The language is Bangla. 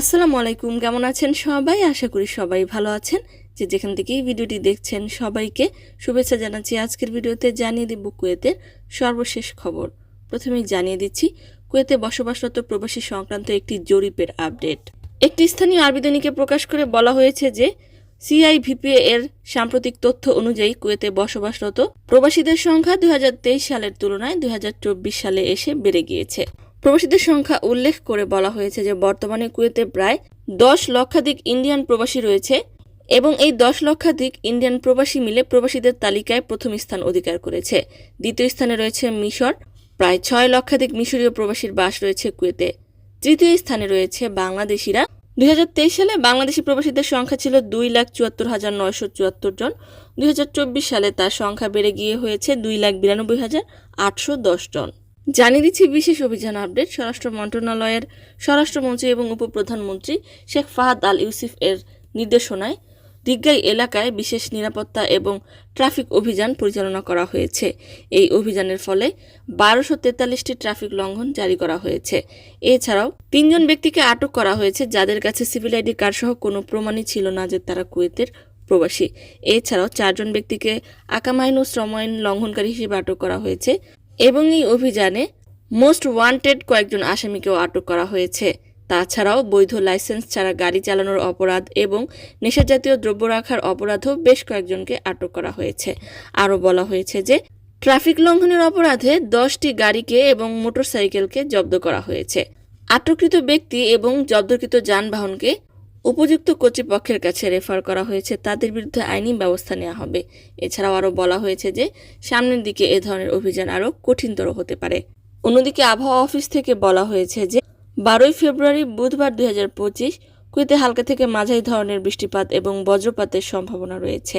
আসসালামু আলাইকুম, কেমন আছেন সবাই? আশা করি সবাই ভালো আছেন। যে যেখান থেকেই ভিডিওটি দেখছেন সবাইকে শুভেচ্ছা জানাচ্ছি। আজকের ভিডিওতে জানিয়ে দিব কুয়েতের সর্বশেষ খবর। প্রথমেই জানিয়ে দিচ্ছি, কুয়েতে বসবাসরত প্রবাসী সংক্রান্ত একটি জরিপের আপডেট। একটি স্থানীয় আরবি দৈনিকে প্রকাশ করে বলা হয়েছে যে, সিআইভিপিএ এর সাম্প্রতিক তথ্য অনুযায়ী কুয়েতে বসবাসরত প্রবাসীদের সংখ্যা দুই হাজার তেইশ সালের তুলনায় দুই হাজার চব্বিশ সালে এসে বেড়ে গিয়েছে। প্রবাসীদের সংখ্যা উল্লেখ করে বলা হয়েছে যে বর্তমানে কুয়েতে প্রায় দশ লক্ষাধিক ইন্ডিয়ান প্রবাসী রয়েছে এবং এই দশ লক্ষাধিক ইন্ডিয়ান প্রবাসী মিলে প্রবাসীদের তালিকায় প্রথম স্থান অধিকার করেছে। দ্বিতীয় স্থানে রয়েছে মিশর, প্রায় ছয় লক্ষাধিক মিশরীয় প্রবাসীর বাস রয়েছে কুয়েতে। তৃতীয় স্থানে রয়েছে বাংলাদেশিরা। দুই হাজার তেইশ সালে বাংলাদেশি প্রবাসীদের সংখ্যা ছিল দুই লাখ চুয়াত্তর হাজার নয়শো চুয়াত্তর জন। দুই হাজার চব্বিশ সালে তার সংখ্যা বেড়ে গিয়ে হয়েছে দুই লাখ বিরানব্বই হাজার আটশো দশ জন। জানিয়ে দিচ্ছি বিশেষ অভিযান আপডেট। স্বরাষ্ট্র মন্ত্রণালয়ের স্বরাষ্ট্রমন্ত্রী এবং উপপ্রধানমন্ত্রী শেখ ফাহাদ আল ইউসুফ এর নির্দেশনায় দিগ্গাই এলাকায় বিশেষ নিরাপত্তা এবং ট্রাফিক অভিযান পরিচালনা করা হয়েছে। এই অভিযানের ফলে বারোশো তেতাল্লিশটি ট্রাফিক লঙ্ঘন জারি করা হয়েছে। এছাড়াও তিনজন ব্যক্তিকে আটক করা হয়েছে, যাদের কাছে সিভিল আইডি কার্ড সহ কোনো প্রমাণই ছিল না যে তারা কুয়েতের প্রবাসী। এছাড়াও চারজন ব্যক্তিকে আকামাইন ও শ্রম আইন লঙ্ঘনকারী হিসেবে আটক করা হয়েছে। এবং এই অভিযানে মোস্ট ওয়ান্টেড কয়েকজন আসামিকেও আটক করা হয়েছে। তাছাড়াও বৈধ লাইসেন্স ছাড়া গাড়ি চালানোর অপরাধ এবং নেশাজাতীয় দ্রব্য রাখার অপরাধও বেশ কয়েকজনকে আটক করা হয়েছে। আরও বলা হয়েছে যে, ট্রাফিক লঙ্ঘনের অপরাধে দশটি গাড়িকে এবং মোটরসাইকেলকে জব্দ করা হয়েছে। আটককৃত ব্যক্তি এবং জব্দকৃত যানবাহনকে উপযুক্ত কর্তৃপক্ষের কাছে রেফার করা হয়েছে, তাদের বিরুদ্ধে আইনি ব্যবস্থা নেওয়া হবে। এছাড়াও আরও বলা হয়েছে যে, সামনের দিকে এ ধরনের অভিযান আরও কঠিনতর হতে পারে। অন্যদিকে আবহাওয়া অফিস থেকে বলা হয়েছে যে, বারোই ফেব্রুয়ারি বুধবার দুই হাজার পঁচিশ কুইতে হালকা থেকে মাঝারি ধরনের বৃষ্টিপাত এবং বজ্রপাতের সম্ভাবনা রয়েছে।